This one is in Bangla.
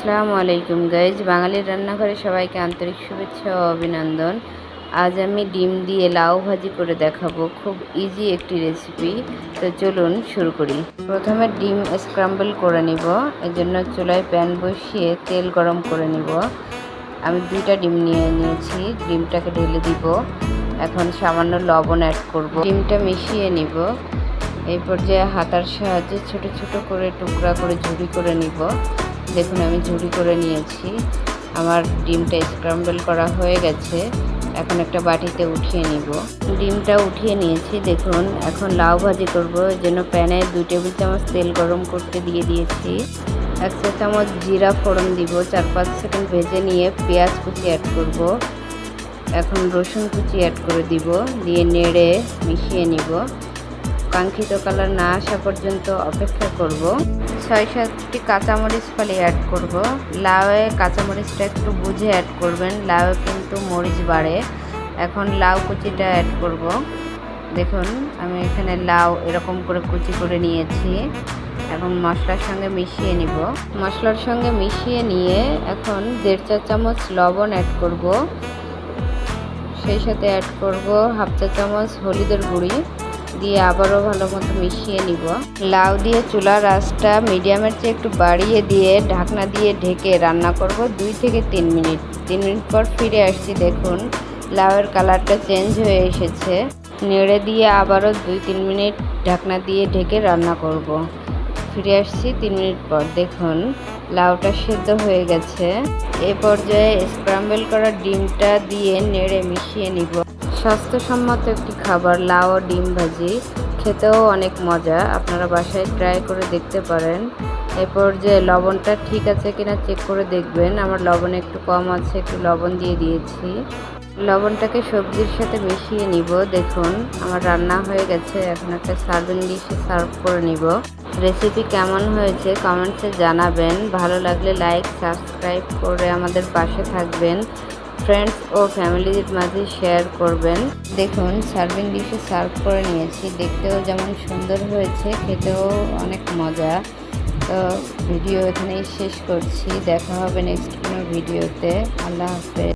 আসসালামু আলাইকুম গাইজ। বাঙালির রান্নাঘরে সবাইকে আন্তরিক শুভেচ্ছা ও অভিনন্দন। আজ আমি ডিম দিয়ে লাউ ভাজি করে দেখাবো। খুব ইজি একটি রেসিপি তো চলুন শুরু করি। প্রথমে ডিম স্ক্রাম্বল করে নিব। জন্য চুলায় প্যান বসিয়ে তেল গরম করে নিব। আমি দুইটা ডিম নিয়ে নিয়েছি। ডিমটাকে ঢেলে দিব। এখন সামান্য লবণ অ্যাড করব। ডিমটা মিশিয়ে নিব। এই পর্যায়ে হাতার সাহায্যে ছোট ছোট করে টুকরা করে ঝুড়ি করে নিব। দেখুন, আমি ঝুড়ি করে নিয়েছি। আমার ডিমটা স্ক্রাম্বল করা হয়ে গেছে। এখন একটা বাটিতে উঠিয়ে নিব। ডিমটা উঠিয়ে নিয়েছি, দেখুন। এখন লাউ ভাজি করব জন্য প্যানে দুই টেবিল চামচ তেল গরম করতে দিয়ে দিয়েছি। এক চামচ জিরা ফোড়ন দিব, চার পাঁচ সেকেন্ড ভেজে নিয়ে পেঁয়াজ কুচি অ্যাড করব। এখন রসুন কুচি অ্যাড করে দিব, দিয়ে নেড়ে মিশিয়ে নিব। কাঙ্ক্ষিত কালার না আসা পর্যন্ত অপেক্ষা করব। ছয় সাতটি কাঁচামরিচ ফলে অ্যাড করব। লাউয়ে কাঁচামরিচটা একটু বুঝে অ্যাড করবেন। লাউয়ে কিন্তু মরিচ বাড়ে। এখন লাউ কুচিটা অ্যাড করব। দেখুন, আমি এখানে লাউ এরকম করে কুচি করে নিয়েছি। এখন মশলার সঙ্গে মিশিয়ে নিব। মশলার সঙ্গে মিশিয়ে নিয়ে এখন দেড় চা চামচ লবণ অ্যাড করব। সেই সাথে অ্যাড করব হাফ চা চামচ হলুদের গুঁড়ি। দিয়ে আবারও ভালো মতো মিশিয়ে নিব। লাউ দিয়ে চুলার আঁচটা মিডিয়ামের চেয়ে একটু বাড়িয়ে দিয়ে ঢাকনা দিয়ে ঢেকে রান্না করব দুই থেকে তিন মিনিট। তিন মিনিট পর ফিরে আসছি, দেখুন, লাউয়ের কালারটা চেঞ্জ হয়ে এসেছে। নেড়ে দিয়ে আবারও দুই তিন মিনিট ঢাকনা দিয়ে ঢেকে রান্না করব। ফিরে আসছি তিন মিনিট পর, দেখুন, লাউটা সেদ্ধ হয়ে গেছে। এ পর্যায়ে স্ক্রাম্বল করা ডিমটা দিয়ে নেড়ে মিশিয়ে নিব। স্বাস্থ্যসম্মত একটি খাবার, লাউ ডিম ভাজি, খেতেও অনেক মজা। আপনারা বাসায় ট্রাই করে দেখতে পারেন। এরপর যে লবণটা ঠিক আছে কিনা চেক করে দেখবেন। আমার লবণ একটু কম আছে, একটু লবণ দিয়ে দিয়েছি। লবণটাকে সবজির সাথে মিশিয়ে নিব। দেখুন, আমার রান্না হয়ে গেছে। এখন একটা সার্ভিং ডিশে সার্ভ করে নিব। রেসিপি কেমন হয়েছে কমেন্টসে জানাবেন। ভালো লাগলে লাইক সাবস্ক্রাইব করে আমাদের পাশে থাকবেন। ফ্রেন্ডস ও ফ্যামিলির মাঝে শেয়ার করবেন। দেখুন সার্ভিং ডিশে সার্ভ করে নিয়েছি। দেখতেও যেমন সুন্দর হয়েছে, খেতেও অনেক মজা। তো ভিডিও এখানেই শেষ করছি। দেখা হবে নেক্সট কোনো ভিডিওতে আল্লাহ হাফেজ।